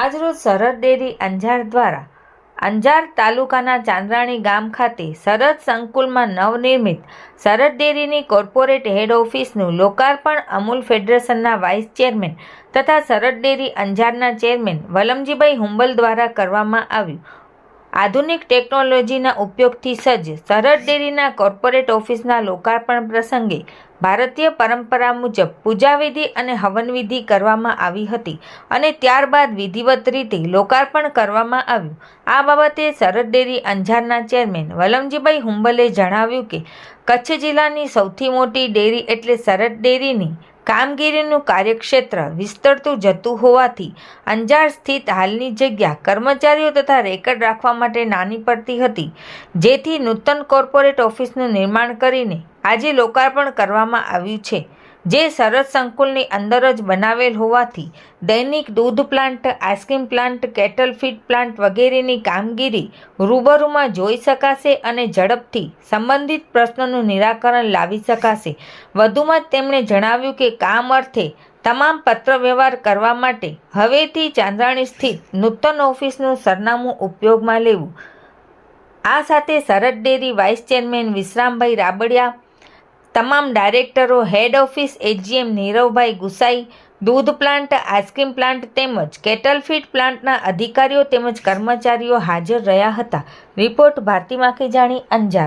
આજરોજ સરહદ ડેરી અંજાર દ્વારા અંજાર તાલુકાના ચાંદ્રાણી ગામ ખાતે સરહદ સંકુલમાં નવનિર્મિત સરહદ ડેરીની કોર્પોરેટ હેડ ઓફિસનું લોકાર્પણ અમૂલ ફેડરેશનના વાઇસ ચેરમેન તથા સરહદ ડેરી અંજારના ચેરમેન વલમજીભાઈ હુંબલ દ્વારા કરવામાં આવ્યું. આધુનિક ટેકનોલોજીના ઉપયોગથી સજ્જ સરહદ ડેરીના કોર્પોરેટ ઓફિસના લોકાર્પણ પ્રસંગે ભારતીય પરંપરા મુજબ પૂજાવિધિ અને હવનવિધિ કરવામાં આવી હતી અને ત્યારબાદ વિધિવત રીતે લોકાર્પણ કરવામાં આવ્યું. આ બાબતે સરહદ ડેરી અંજારના ચેરમેન વલમજીભાઈ હુંબલે જણાવ્યું કે કચ્છ જિલ્લાની સૌથી મોટી ડેરી એટલે સરહદ ડેરીની કામગીરીનું કાર્યક્ષેત્ર વિસ્તરતું જતું હોવાથી અંજાર સ્થિત હાલની જગ્યા કર્મચારીઓ તથા રેકર્ડ રાખવા માટે નાની પડતી હતી. જેથી નૂતન કોર્પોરેટ ઓફિસનું નિર્માણ કરીને આજે લોકાર્પણ કરવામાં આવ્યું છે. જે સરસ સંકુલની અંદર જ બનાવેલ હોવાથી દૈનિક દૂધ plant, ice cream plant, cattle feed plant વગેરેની કામગીરી રૂબરૂમાં જોઈ શકાશે અને ઝડપથી સંબંધિત પ્રશ્નોનું નિરાકરણ લાવી શકાશે. વધુમાં તેમણે જણાવ્યું કે કામ અર્થે તમામ પત્રવ્યવહાર કરવા માટે હવેથી ચાંદ્રાણી સ્થિત નૂતન ઓફિસનું સરનામું ઉપયોગમાં લેવું. આ સાથે Sarhad dairy vice chairman Vishrambhai Rabadiya તમામ ડાયરેક્ટરો, head office, AGM, Niravbhai Gusai, દૂધ પ્લાન્ટ, આઈસ્ક્રીમ પ્લાન્ટ તેમજ કેટલ ફીડ પ્લાન્ટના અધિકારીઓ તેમજ કર્મચારીઓ હાજર રહ્યા હતા. રિપોર્ટ ભારતી માખીજાણી અંજાર.